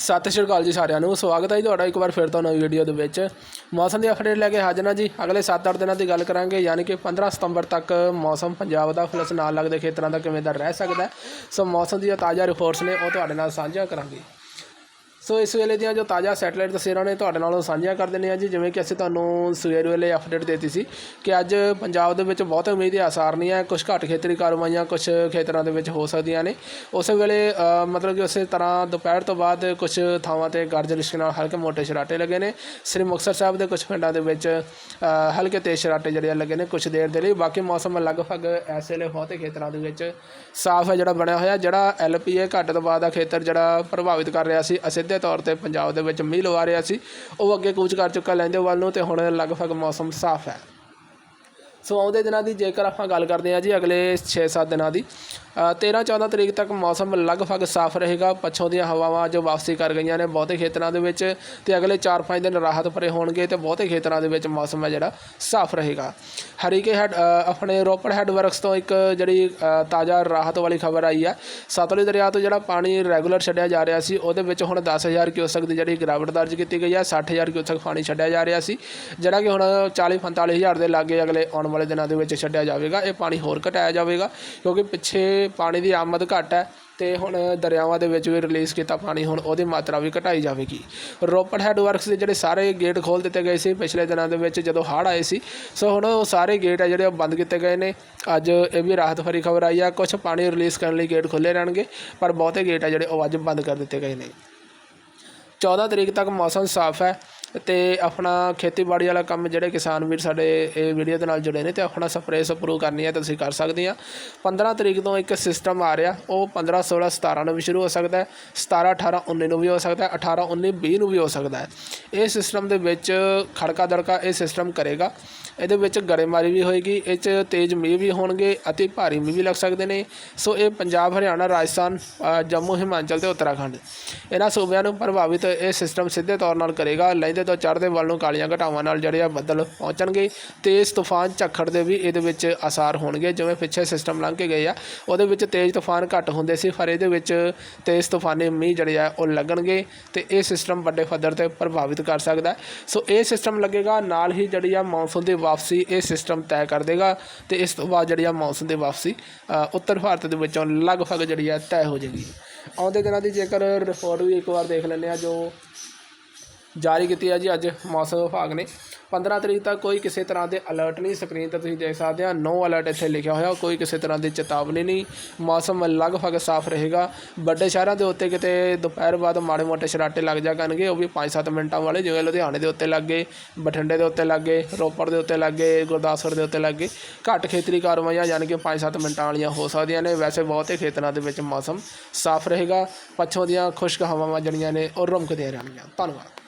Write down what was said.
ਸਤਿ ਸ਼੍ਰੀ ਅਕਾਲ ਜੀ ਸਾਰਿਆਂ ਨੂੰ, ਸਵਾਗਤ ਹੈ ਜੀ ਤੁਹਾਡਾ ਇੱਕ ਵਾਰ ਫਿਰ ਤੋਂ ਨਵੀਂ ਵੀਡੀਓ ਦੇ ਵਿੱਚ। ਮੌਸਮ ਦੀ ਅਪਡੇਟ ਲੈ ਕੇ ਹਾਜ਼ਰ ਹਾਂ ਜੀ। ਅਗਲੇ 7-8 ਦਿਨਾਂ ਦੀ ਗੱਲ ਕਰਾਂਗੇ, ਯਾਨੀ ਕਿ 15 ਸਤੰਬਰ ਤੱਕ ਮੌਸਮ ਪੰਜਾਬ ਦਾ ਪਲਸ ਨਾਲ ਲੱਗਦੇ ਖੇਤਰਾਂ ਦਾ ਕਿਵੇਂ ਦਾ ਰਹਿ ਸਕਦਾ ਸੋ ਮੌਸਮ ਦੀਆਂ ਤਾਜ਼ਾ ਰਿਪੋਰਟਸ ਨੇ ਉਹ ਤੁਹਾਡੇ ਨਾਲ ਸਾਂਝਾ ਕਰਾਂਗੇ। ਸੋ ਇਸ ਵੇਲੇ ਦੀਆਂ ਜੋ ਤਾਜ਼ਾ ਸੈਟਲਾਈਟ ਤਸਵੀਰਾਂ ਨੇ ਤੁਹਾਡੇ ਨਾਲੋਂ ਸਾਂਝੀਆਂ ਕਰ ਦਿੰਦੇ ਹਾਂ ਜੀ, ਜਿਵੇਂ ਕਿ ਅਸੀਂ ਤੁਹਾਨੂੰ ਸਵੇਰ ਵੇਲੇ ਅਪਡੇਟ ਦਿੱਤੀ ਸੀ ਕਿ ਅੱਜ ਪੰਜਾਬ ਦੇ ਵਿੱਚ ਬਹੁਤ ਉਮੀਦ ਦੇ ਆਸਾਰ ਨਹੀਂ ਹੈ ਕੁਝ ਘੱਟ ਖੇਤਰੀ ਕਾਰਵਾਈਆਂ ਕੁਝ ਖੇਤਰਾਂ ਦੇ ਵਿੱਚ ਹੋ ਸਕਦੀਆਂ ਨੇ। ਉਸੇ ਵੇਲੇ ਮਤਲਬ ਕਿ ਉਸੇ ਤਰ੍ਹਾਂ ਦੁਪਹਿਰ ਤੋਂ ਬਾਅਦ ਕੁਝ ਥਾਵਾਂ ਤੇ ਗਰਜ ਲਿਸ਼ਕ ਨਾਲ ਹਲਕੇ ਮੋਟੇ ਸ਼ਰਾਟੇ ਲੱਗੇ ਨੇ। ਸ੍ਰੀ ਮੁਕਤਸਰ ਸਾਹਿਬ ਦੇ ਕੁਝ ਪਿੰਡਾਂ ਦੇ ਵਿੱਚ ਹਲਕੇ ਤੇਜ਼ ਸ਼ਰਾਟੇ ਜਿਹੜੇ ਆ ਲੱਗੇ ਨੇ ਕੁਝ ਦੇਰ ਦੇ ਲਈ। ਬਾਕੀ ਮੌਸਮ ਲਗਭਗ ਇਸ ਵੇਲੇ ਬਹੁਤੇ ਖੇਤਰਾਂ ਦੇ ਵਿੱਚ ਸਾਫ਼ ਹੈ ਜਿਹੜਾ ਬਣਿਆ ਹੋਇਆ, ਜਿਹੜਾ ਐਲਪੀਏ ਘੱਟ ਤੋਂ ਬਾਅਦ ਦਾ ਖੇਤਰ ਜਿਹੜਾ ਪ੍ਰਭਾਵਿਤ ਕਰ ਰਿਹਾ ਸੀ, ਅਸਿੱਧੇ ਤੌਰ ਤੇ ਪੰਜਾਬ ਦੇ ਵਿੱਚ ਮੀਂਹ ਲਵਾ ਰਿਹਾ ਸੀ। ਉਹ ਅੱਗੇ ਕੂਚ ਕਰ ਚੁੱਕਾ ਲੈਂਦੇ ਵੱਲ ਨੂੰ ਤੇ ਹੁਣ ਲਗਭਗ ਮੌਸਮ ਸਾਫ਼ ਹੈ। ਸੋ ਆਉਂਦੇ ਦਿਨਾਂ ਦੀ ਜੇਕਰ ਆਪਾਂ ਗੱਲ ਕਰਦੇ ਹਾਂ ਜੀ ਅਗਲੇ 6-7 ਦਿਨਾਂ ਦੀ 13-14 ਤਰੀਕ ਤੱਕ ਮੌਸਮ ਲਗਭਗ ਸਾਫ਼ ਰਹੇਗਾ। ਪੱਛੋਂ ਦੀਆਂ ਹਵਾਵਾਂ ਜੋ ਵਾਪਸੀ ਕਰ ਗਈਆਂ ਨੇ। ਬਹੁਤੇ ਖੇਤਰਾਂ ਦੇ ਵਿੱਚ ਤੇ ਅਗਲੇ 4-5 ਦਿਨ ਰਾਹਤ ਭਰੇ ਹੋਣਗੇ ਤੇ ਬਹੁਤੇ ਖੇਤਰਾਂ ਦੇ ਵਿੱਚ ਮੌਸਮ ਹੈ ਜਿਹੜਾ ਸਾਫ਼ ਰਹੇਗਾ। ਹਰੀਕੇ ਹੈਡ ਆਪਣੇ ਰੋਪੜ ਹੈਡ ਵਰਕਸ ਤੋਂ ਇੱਕ ਜਿਹੜੀ ਤਾਜ਼ਾ ਰਾਹਤ ਵਾਲੀ ਖਬਰ ਆਈ ਹੈ। ਸਤਲੁਜ ਦਰਿਆ ਤੋਂ ਜਿਹੜਾ ਪਾਣੀ ਰੈਗੂਲਰ ਛੱਡਿਆ ਜਾ ਰਿਹਾ ਸੀ, ਉਹਦੇ ਵਿੱਚ ਹੁਣ 10000 ਕਿਊਸਕ ਦੀ ਜਿਹੜੀ ਗਿਰਾਵਟ ਦਰਜ ਕੀਤੀ ਗਈ ਹੈ। 60000 ਕਿਊਸਕ ਪਾਣੀ ਛੱਡਿਆ ਜਾ ਰਿਹਾ ਸੀ, ਜਿਹੜਾ ਕਿ ਹੁਣ 40 45000 ਦੇ ਲਾਗੇ ਅਗਲੇ ਆਉਣ ਵਾਲੇ ਦਿਨਾਂ ਦੇ ਵਿੱਚ ਛੱਡਿਆ ਜਾਵੇਗਾ। ਇਹ ਪਾਣੀ ਹੋਰ ਘਟਾਇਆ ਜਾਵੇਗਾ, ਕਿਉਂਕਿ ਪਿੱਛੇ ਪਾਣੀ ਦੀ ਆਮਦ ਘੱਟ ਹੈ ਅਤੇ ਹੁਣ ਦਰਿਆਵਾਂ ਦੇ ਵਿੱਚ ਵੀ ਰਿਲੀਜ਼ ਕੀਤਾ ਪਾਣੀ, ਹੁਣ ਉਹਦੀ ਮਾਤਰਾ ਵੀ ਘਟਾਈ ਜਾਵੇਗੀ। ਰੋਪੜ ਹੈਡ ਵਰਕਸ ਦੇ ਜਿਹੜੇ ਸਾਰੇ ਗੇਟ ਖੋਲ ਦਿੱਤੇ ਗਏ ਸੀ ਪਿਛਲੇ ਦਿਨਾਂ ਦੇ ਵਿੱਚ ਜਦੋਂ ਹੜ੍ਹ ਆਏ ਸੀ। ਸੋ ਹੁਣ ਉਹ ਸਾਰੇ ਗੇਟ ਆ ਜਿਹੜੇ ਉਹ ਬੰਦ ਕੀਤੇ ਗਏ ਨੇ। ਅੱਜ ਇਹ ਵੀ ਰਾਹਤ ਭਰੀ ਖਬਰ ਆਈ ਆ ਕੁਝ ਪਾਣੀ ਰਿਲੀਜ਼ ਕਰਨ ਲਈ ਗੇਟ ਖੁੱਲੇ ਰਹਿਣਗੇ, ਪਰ ਬਹੁਤੇ ਗੇਟ ਆ ਜਿਹੜੇ ਉਹ ਅੱਜ ਬੰਦ ਕਰ ਦਿੱਤੇ ਗਏ ਨੇ। 14 ਤਰੀਕ ਤੱਕ ਮੌਸਮ ਸਾਫ਼ ਹੈ। ਅਤੇ ਆਪਣਾ ਖੇਤੀਬਾੜੀ ਵਾਲਾ ਕੰਮ ਜਿਹੜੇ ਕਿਸਾਨ ਵੀਰ ਸਾਡੇ ਇਹ ਵੀਡੀਓ ਦੇ ਨਾਲ ਜੁੜੇ ਨੇ ਤੇ ਆਪਣਾ ਸਪਰੇਅ ਸਪਰੂ ਕਰਨੀ ਹੈ ਤਾਂ ਤੁਸੀਂ ਕਰ ਸਕਦੇ ਆ। 15 ਤਰੀਕ ਤੋਂ ਇੱਕ ਸਿਸਟਮ ਆ ਰਿਹਾ। ਉਹ 15 16 17 ਨੂੰ ਵੀ ਸ਼ੁਰੂ ਹੋ ਸਕਦਾ ਹੈ। 17 18 19 ਨੂੰ ਵੀ ਹੋ ਸਕਦਾ ਹੈ। 18 19 20 ਨੂੰ ਵੀ ਹੋ ਸਕਦਾ ਹੈ। ਇਹ ਸਿਸਟਮ ਦੇ ਵਿੱਚ ਖੜਕਾ ਦੜਕਾ ਇਹ ਸਿਸਟਮ ਕਰੇਗਾ। ਇਹਦੇ ਵਿੱਚ ਗੜੇਮਾਰੀ ਵੀ ਹੋਏਗੀ। ਇਹ 'ਚ ਤੇਜ਼ ਮੀਂਹ ਵੀ ਹੋਣਗੇ ਅਤੇ ਭਾਰੀ ਮੀਂਹ ਵੀ ਲੱਗ ਸਕਦੇ ਨੇ। ਸੋ ਇਹ ਪੰਜਾਬ, ਹਰਿਆਣਾ, ਰਾਜਸਥਾਨ ਜੰਮੂ, ਹਿਮਾਚਲ ਤੇ ਉੱਤਰਾਖੰਡ। ਇਹਨਾਂ ਸੂਬਿਆਂ ਨੂੰ ਪ੍ਰਭਾਵਿਤ ਇਹ ਸਿਸਟਮ ਸਿੱਧੇ ਤੌਰ ਨਾਲ ਕਰੇਗਾ। ਲੈਂਦੇ ਤੋਂ ਚੜ੍ਹਦੇ ਵੱਲ ਨੂੰ ਕਾਲੀਆਂ ਘਟਾਵਾਂ ਨਾਲ ਜਿਹੜੇ ਆ ਬੱਦਲ ਪਹੁੰਚਣਗੇ ਤੇਜ਼ ਤੂਫਾਨ ਝੱਖੜ ਦੇ ਵੀ ਇਹਦੇ ਵਿੱਚ ਅਸਾਰ ਹੋਣਗੇ, ਜਿਵੇਂ ਪਿੱਛੇ ਸਿਸਟਮ ਲੰਘ ਕੇ ਗਏ ਆ। ਉਹਦੇ ਵਿੱਚ ਤੇਜ਼ ਤੂਫਾਨ ਘੱਟ ਹੁੰਦੇ ਸੀ, ਪਰ ਇਹਦੇ ਵਿੱਚ ਤੇਜ਼ ਤੂਫਾਨੀ ਮੀਂਹ ਜਿਹੜੇ ਆ ਉਹ ਲੱਗਣਗੇ ਤੇ ਇਹ ਸਿਸਟਮ ਵੱਡੇ ਪੱਧਰ ਤੇ ਪ੍ਰਭਾਵਿਤ ਕਰ ਸਕਦਾ। ਸੋ ਇਹ ਸਿਸਟਮ ਲੱਗੇਗਾ, ਨਾਲ ਹੀ ਜਿਹੜੀ ਆ ਮੌਨਸੂਨ ਦੀ ਵਾਪਸੀ ਇਹ ਸਿਸਟਮ ਤੈਅ ਕਰ ਦੇਗਾ ਤੇ ਇਸ ਤੋਂ ਬਾਅਦ ਜਿਹੜੀ ਆ ਮੌਨਸੂਨ ਦੀ ਵਾਪਸੀ ਉੱਤਰ ਭਾਰਤ ਦੇ ਵਿੱਚੋਂ ਲਗਭਗ ਜਿਹੜੀ ਆ ਤੈਅ ਹੋ ਜਾਏਗੀ। ਆਉਂਦੇ ਦਿਨਾਂ ਦੀ ਜੇਕਰ ਰਿਪੋਰਟ ਵੀ ਇੱਕ ਵਾਰ ਦੇਖ ਲੈਂਦੇ ਆ ਜੋ ਜਾਰੀ ਕੀਤੀ ਹੈ ਜੀ ਅੱਜ ਮੌਸਮ ਵਿਭਾਗ ਨੇ। 15 ਤਰੀਕ ਤੱਕ ਕੋਈ ਕਿਸੇ ਤਰ੍ਹਾਂ ਦੇ ਅਲਰਟ ਨਹੀਂ ਸਕਰੀਨ ਤੇ ਤੁਸੀਂ ਦੇਖ ਸਕਦੇ ਆ ਨੋ ਅਲਰਟ ਇੱਥੇ ਲਿਖਿਆ ਹੋਇਆ, ਕੋਈ ਕਿਸੇ ਤਰ੍ਹਾਂ ਦੀ ਚੇਤਾਵਨੀ ਨਹੀਂ। ਮੌਸਮ ਲਗਭਗ ਸਾਫ਼ ਰਹੇਗਾ। ਵੱਡੇ ਸ਼ਹਿਰਾਂ ਦੇ ਉੱਤੇ ਕਿਤੇ ਦੁਪਹਿਰ ਬਾਅਦ ਮਾੜੇ ਮੋਟੇ ਸ਼ਰਾਟੇ ਲੱਗ ਜਾ ਕਰਨਗੇ, ਉਹ ਵੀ 5-7 ਮਿੰਟਾਂ ਵਾਲੇ, ਜਿਵੇਂ ਲੁਧਿਆਣੇ ਦੇ ਉੱਤੇ ਲੱਗੇ ਬਠਿੰਡੇ ਦੇ ਉੱਤੇ ਲੱਗੇ ਰੋਪੜ ਦੇ ਉੱਤੇ ਲੱਗੇ ਗੁਰਦਾਸਪੁਰ ਦੇ ਉੱਤੇ ਲੱਗੇ ਘੱਟ ਖੇਤਰੀ ਕਾਰਵਾਈਆਂ ਯਾਨੀ ਕਿ 5-7 ਮਿੰਟਾਂ ਵਾਲੀਆਂ ਹੋ ਸਕਦੀਆਂ ਨੇ। ਵੈਸੇ ਬਹੁਤੇ ਖੇਤਰਾਂ ਦੇ ਵਿੱਚ ਮੌਸਮ ਸਾਫ਼ ਰਹੇਗਾ। ਪੱਛੋਂ ਦੀਆਂ ਖੁਸ਼ਕ ਹਵਾਵਾਂ ਜਿਹੜੀਆਂ ਨੇ, ਉਹ ਰੁਮਕਦੀਆਂ ਰਹਿਣਗੀਆਂ। ਧੰਨਵਾਦ।